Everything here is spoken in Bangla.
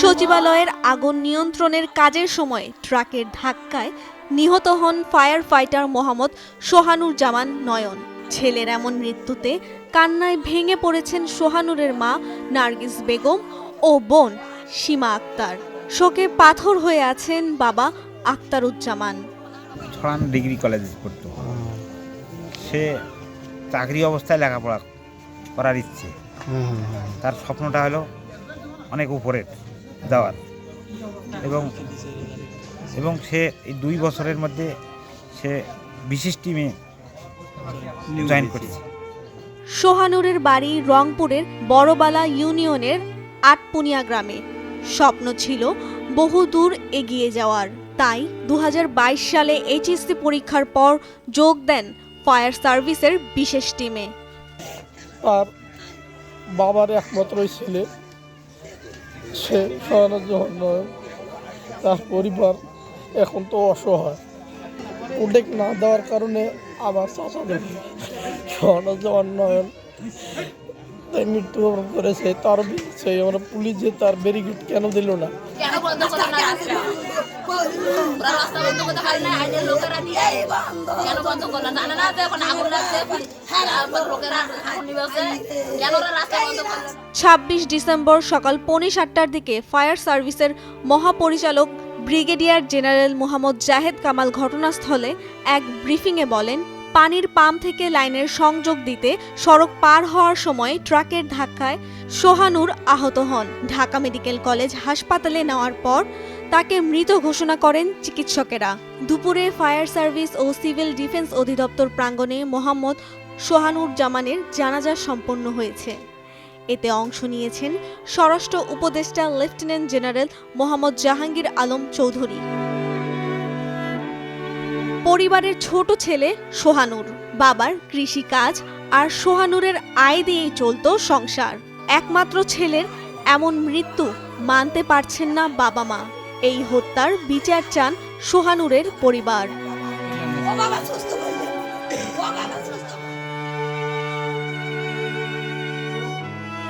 সচিবালয়ের আগুন নিয়ন্ত্রণের কাজের সময় ট্রাকের ধাক্কায় নিহত হন ফায়ার ফাইটার মোহাম্মদ সোহানুর জামান নয়ন। ছেলের এমন মৃত্যুতে কান্নায় ভেঙে পড়েছেন সোহানুরের মা নার্গিস বেগম ও বোন সীমা আক্তার। শোকে পাথর হয়ে আছেন বাবা আক্তারুজ্জামান। ছড়ান ডিগ্রি কলেজে পড়তো। সে চাকরি অবস্থায় লেখাপড়া করার ইচ্ছে। তার স্বপ্নটা হলো অনেক উপরের। যাওয়ার এবং এবং সে এই দুই বছরের মধ্যে সে বিশেষ টিমে জয়েন করেছে। সোহানুরের বাড়ি রংপুরের বড়বালা ইউনিয়নের আটপুনিয়া গ্রামে। স্বপ্ন ছিল বহু দূর এগিয়ে যাওয়ার। তাই দু হাজার বাইশ সালে এইচএসসি পরীক্ষার পর যোগ দেন ফায়ার সার্ভিসের বিশেষ টিমে তার বাবার একমাত্রই ছেলে সে সরানোর জন্য তার পরিবার এখন তো অসহায়। উল্লেখ না দেওয়ার কারণে আমার চাচাদের সরানোর যে নয়ন তাই মৃত্যুবরণ করেছে তার সেই আমরা পুলিশ যে তার ব্যারিকেড কেন দিল না? কেন বন্ধ করে না রাস্তা ওরা রাস্তা বন্ধ করতে পারে না আইনের লোকেরা দিয়ে কেন বন্ধ করল না না না এখন আগুন লাগছে তারপর লোকেরা আগুন নিবেছে কেন ওরা রাস্তা বন্ধ করল না? ছাব্বিশ ডিসেম্বর সকাল পৌনে সাতটার দিকে ফায়ার সার্ভিসের মহাপরিচালক ব্রিগেডিয়ার জেনারেল মোহাম্মদ জাহেদ কামাল ঘটনাস্থলে এক ব্রিফিংয়ে বলেন পানির পাম্প থেকে লাইনের সংযোগ দিতে সড়ক পার হওয়ার সময় ট্রাকের ধাক্কায় সোহানুর আহত হন। ঢাকা মেডিকেল কলেজ হাসপাতালে নেওয়ার পর তাকে মৃত ঘোষণা করেন চিকিৎসকেরা। দুপুরে ফায়ার সার্ভিস ও সিভিল ডিফেন্স অধিদপ্তর প্রাঙ্গণে মোহাম্মদ সোহানুর জামানের জানাজা সম্পন্ন হয়েছে। এতে অংশ নিয়েছেন স্বরাষ্ট্র উপদেষ্টা লেফটেন্যান্ট জেনারেল মোহাম্মদ জাহাঙ্গীর আলম চৌধুরী। পরিবারের ছোট ছেলে সোহানুর। বাবার কৃষি কাজ আর সোহানুরের আয় দিয়েই চলত সংসার। একমাত্র ছেলের এমন মৃত্যু মানতে পারছেন না বাবা মা। এই হত্যার বিচার চান সোহানুরের পরিবার।